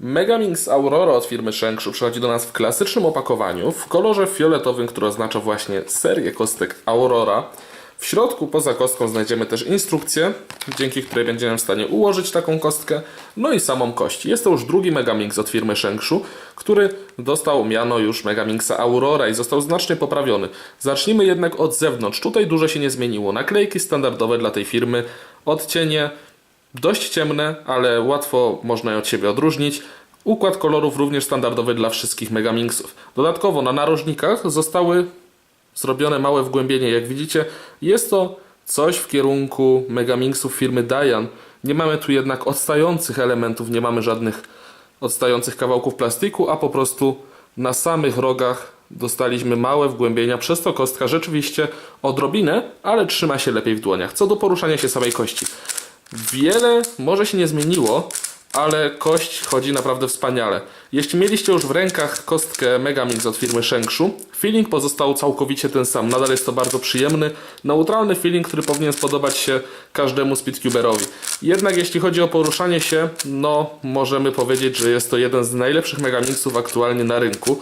Megamix Aurora od firmy Shengshu przychodzi do nas w klasycznym opakowaniu, w kolorze fioletowym, który oznacza właśnie serię kostek Aurora. W środku poza kostką znajdziemy też instrukcję, dzięki której będziemy w stanie ułożyć taką kostkę, no i samą kość. Jest to już drugi Megamix od firmy Shengshu, który dostał miano już Megamixa Aurora i został znacznie poprawiony. Zacznijmy jednak od zewnątrz. Tutaj dużo się nie zmieniło. Naklejki standardowe dla tej firmy, odcienie dość ciemne, ale łatwo można je od siebie odróżnić. Układ kolorów również standardowy dla wszystkich Megamixów. Dodatkowo na narożnikach zostały zrobione małe wgłębienie. Jak widzicie, jest to coś w kierunku Megamixów firmy Dian. Nie mamy tu jednak odstających elementów, nie mamy żadnych odstających kawałków plastiku, a po prostu na samych rogach dostaliśmy małe wgłębienia, przez to kostka rzeczywiście odrobinę, ale trzyma się lepiej w dłoniach. Co do poruszania się samej kości. Wiele może się nie zmieniło, ale kość chodzi naprawdę wspaniale. Jeśli mieliście już w rękach kostkę Megamix od firmy Shengshu, feeling pozostał całkowicie ten sam. Nadal jest to bardzo przyjemny, neutralny feeling, który powinien spodobać się każdemu speedcuberowi. Jednak jeśli chodzi o poruszanie się, no możemy powiedzieć, że jest to jeden z najlepszych Megamixów aktualnie na rynku.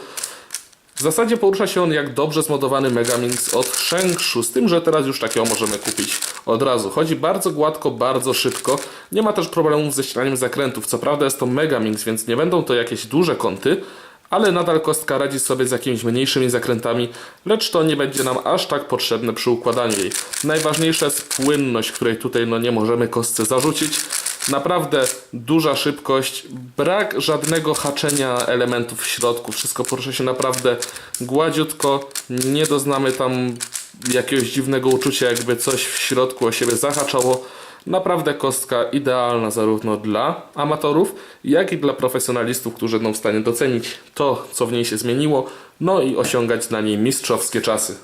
W zasadzie porusza się on jak dobrze zmodowany Megamix od Shengshu, z tym, że teraz już takiego możemy kupić od razu. Chodzi bardzo gładko, bardzo szybko. Nie ma też problemów ze ścinaniem zakrętów. Co prawda jest to Megamix, więc nie będą to jakieś duże kąty, ale nadal kostka radzi sobie z jakimiś mniejszymi zakrętami, lecz to nie będzie nam aż tak potrzebne przy układaniu jej. Najważniejsza jest płynność, której tutaj no nie możemy kostce zarzucić. Naprawdę duża szybkość, brak żadnego haczenia elementów w środku. Wszystko porusza się naprawdę gładziutko. Nie doznamy tam jakiegoś dziwnego uczucia, jakby coś w środku o siebie zahaczało. Naprawdę kostka idealna zarówno dla amatorów, jak i dla profesjonalistów, którzy będą w stanie docenić to, co w niej się zmieniło, no i osiągać na niej mistrzowskie czasy.